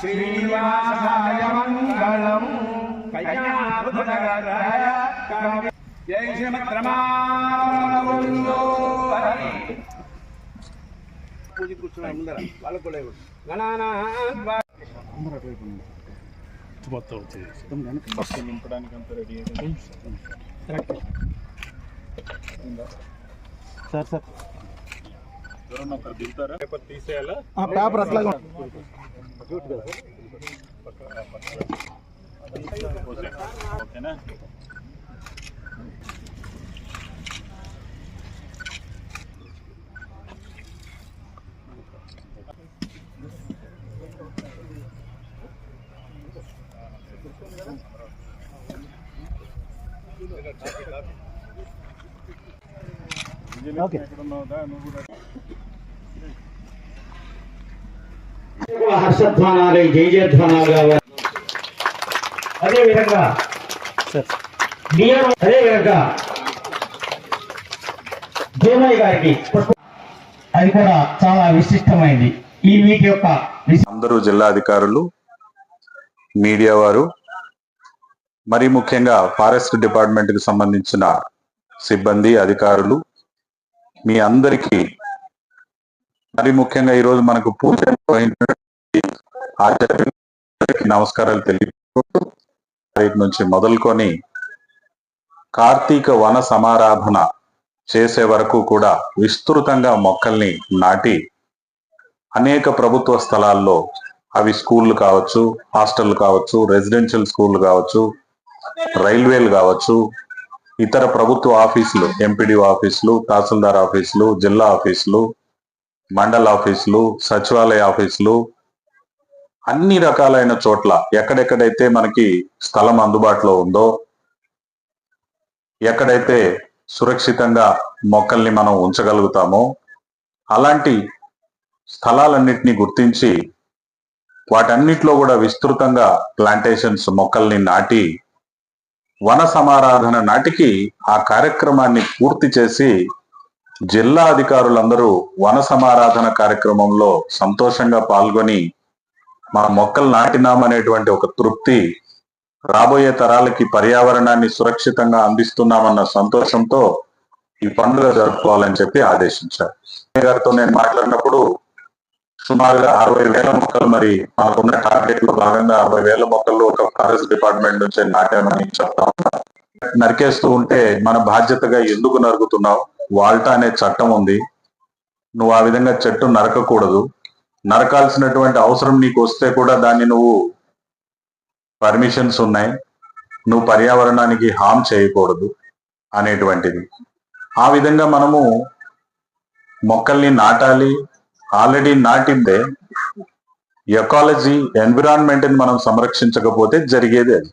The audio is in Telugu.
శ్రీనివాసాయ మంగళం. కళ్యాణాయ జై శ్రీమద్రమాగోవిందో ముందర వాళ్ళకు నింపడానికి అంత రెడీ సార్ సార్ పేపర్ తీసేయాలా పేపర్ అట్లాగే హర్షధ్వానాలు జయ జయధ్వానాలు కావాలి. అదేవిధంగా సార్. నియమం అదేవిధంగా భీమయ్య గారికి పుష్ప- అది కూడా చాలా విశిష్టమైంది. ఈ వీటి యొక్క అందరూ జిల్లా అధికారులు మీడియా వారు మరి ముఖ్యంగా ఫారెస్ట్ డిపార్ట్మెంట్కి సంబంధించిన సిబ్బంది అధికారులు మీ అందరికీ మరి ముఖ్యంగా ఈరోజు మనకు పూజ నిర్వహించినటువంటి ఆచార్యులకి నమస్కారాలు తెలియజేస్తూ నుంచి మొదలుకొని కార్తీక వన సమారాధన చేసే వరకు కూడా విస్తృతంగా మొక్కల్ని నాటి అనేక ప్రభుత్వ స్థలాల్లో అవి స్కూళ్ళు కావచ్చు హాస్టల్ కావచ్చు రెసిడెన్షియల్ స్కూల్ కావచ్చు రైల్వేలు కావచ్చు ఇతర ప్రభుత్వ ఆఫీసులు ఎంపీడీఓ ఆఫీసులు తహసీల్దార్ ఆఫీసులు జిల్లా ఆఫీసులు మండల ఆఫీసులు సచివాలయ ఆఫీసులు అన్ని రకాలైన చోట్ల ఎక్కడెక్కడైతే మనకి స్థలం అందుబాటులో ఉందో ఎక్కడైతే సురక్షితంగా మొక్కల్ని మనం ఉంచగలుగుతామో అలాంటి స్థలాలన్నింటినీ గుర్తించి వాటన్నిటిలో కూడా విస్తృతంగా ప్లాంటేషన్స్ మొక్కల్ని నాటి వన సమారాధన నాటికి ఆ కార్యక్రమాన్ని పూర్తి చేసి జిల్లా అధికారులందరూ వన సమారాధన కార్యక్రమంలో సంతోషంగా పాల్గొని మన మొక్కలు నాటినామనేటువంటి ఒక తృప్తి రాబోయే తరాలకి పర్యావరణాన్ని సురక్షితంగా అందిస్తున్నామన్న సంతోషంతో ఈ పండుగ జరుపుకోవాలని చెప్పి ఆదేశించారు. గారితో నేను మాట్లాడినప్పుడు సుమారుగా అరవై వేల మొక్కలు మరి మాకున్న టార్గెట్లో భాగంగా అరవై వేల మొక్కలు ఒక ఫారెస్ట్ డిపార్ట్మెంట్ నుంచి నాటామని చెప్తా ఉన్నారు నరికేస్తూ ఉంటే మన బాధ్యతగా ఎందుకు నరుకుతున్నావు? వాల్టా అనే చట్టం ఉంది. నువ్వు ఆ విధంగా చెట్టు నరకకూడదు. నరకాల్సినటువంటి అవసరం నీకు వస్తే కూడా దాన్ని నువ్వు పర్మిషన్స్ ఉన్నాయి. నువ్వు పర్యావరణానికి హామ్ చేయకూడదు అనేటువంటిది. ఆ విధంగా మనము మొక్కల్ని నాటాలి ఆల్రెడీ నాటిందే. ఎకాలజీ ఎన్విరాన్మెంట్ని మనం సంరక్షించకపోతే జరిగేది అది.